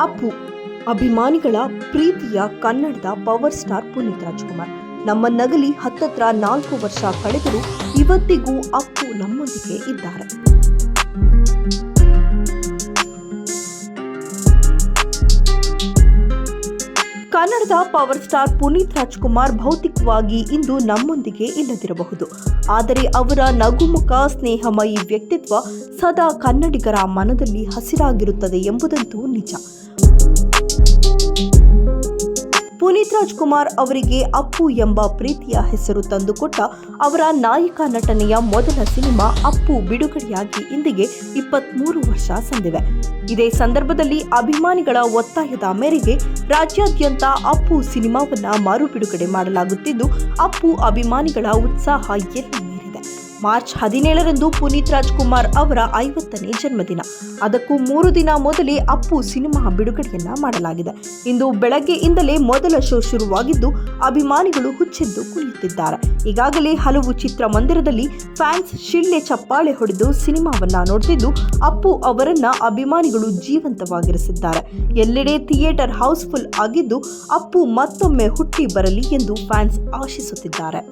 ಅಪ್ಪು, ಅಭಿಮಾನಿಗಳ ಪ್ರೀತಿಯ ಕನ್ನಡದ ಪವರ್ ಸ್ಟಾರ್ ಪುನೀತ್ ರಾಜ್ಕುಮಾರ್. ನಮ್ಮ ನಗಲಿ ಹತ್ತತ್ರ ನಾಲ್ಕು ವರ್ಷ ಕಳೆದರೂ ಇವತ್ತಿಗೂ ಅಪ್ಪು ನಮ್ಮೊಂದಿಗೆ ಇದ್ದಾರೆ. ಕನ್ನಡದ ಪವರ್ ಸ್ಟಾರ್ ಪುನೀತ್ ರಾಜ್ಕುಮಾರ್ ಭೌತಿಕವಾಗಿ ಇಂದು ನಮ್ಮೊಂದಿಗೆ ಇಲ್ಲದಿರಬಹುದು. ಆದರೆ ಅವರ ನಗುಮುಖ ಸ್ನೇಹಮಯಿ ವ್ಯಕ್ತಿತ್ವ ಸದಾ ಕನ್ನಡಿಗರ ಮನದಲ್ಲಿ ಹಸಿರಾಗಿರುತ್ತದೆ ಎಂಬುದಂತೂ ನಿಜ. ಪುನೀತ್ ರಾಜ್ಕುಮಾರ್ ಅವರಿಗೆ ಅಪ್ಪು ಎಂಬ ಪ್ರೀತಿಯ ಹೆಸರು ತಂದುಕೊಟ್ಟ ಅವರ ನಾಯಕ ನಟನೆಯ ಮೊದಲ ಸಿನಿಮಾ ಅಪ್ಪು ಬಿಡುಗಡೆಯಾಗಿ ಇಂದಿಗೆ ಇಪ್ಪತ್ಮೂರು ವರ್ಷ ಸಂದಿವೆ. ಇದೇ ಸಂದರ್ಭದಲ್ಲಿ ಅಭಿಮಾನಿಗಳ ಒತ್ತಾಯದ ಮೇರೆಗೆ ರಾಜ್ಯಾದ್ಯಂತ ಅಪ್ಪು ಸಿನಿಮಾವನ್ನ ಮರು ಬಿಡುಗಡೆ ಮಾಡಲಾಗುತ್ತಿದ್ದು, ಅಪ್ಪು ಅಭಿಮಾನಿಗಳ ಉತ್ಸಾಹ ಎಲ್ಲಿ ಮಾರ್ಚ್ ಹದಿನೇಳರಂದು ಪುನೀತ್ ರಾಜ್ಕುಮಾರ್ ಅವರ ಐವತ್ತನೇ ಜನ್ಮದಿನ. ಅದಕ್ಕೂ ಮೂರು ದಿನ ಮೊದಲೇ ಅಪ್ಪು ಸಿನಿಮಾ ಬಿಡುಗಡೆಯನ್ನ ಮಾಡಲಾಗಿದೆ. ಇಂದು ಬೆಳಗ್ಗೆಯಿಂದಲೇ ಮೊದಲ ಶೋ ಶುರುವಾಗಿದ್ದು, ಅಭಿಮಾನಿಗಳು ಹುಚ್ಚೆದ್ದು ಕುಳಿಯುತ್ತಿದ್ದಾರೆ ಈಗಾಗಲೇ ಹಲವು ಚಿತ್ರಮಂದಿರದಲ್ಲಿ ಫ್ಯಾನ್ಸ್ ಶಿಳ್ಳೆ ಚಪ್ಪಾಳೆ ಹೊಡೆದು ಸಿನಿಮಾವನ್ನ ನೋಡ್ತಿದ್ದು, ಅಪ್ಪು ಅವರನ್ನ ಅಭಿಮಾನಿಗಳು ಜೀವಂತವಾಗಿರಿಸಿದ್ದಾರೆ. ಎಲ್ಲೆಡೆ ಥಿಯೇಟರ್ ಹೌಸ್ಫುಲ್ ಆಗಿದ್ದು, ಅಪ್ಪು ಮತ್ತೊಮ್ಮೆ ಹುಟ್ಟಿ ಬರಲಿ ಎಂದು ಫ್ಯಾನ್ಸ್ ಆಶಿಸುತ್ತಿದ್ದಾರೆ.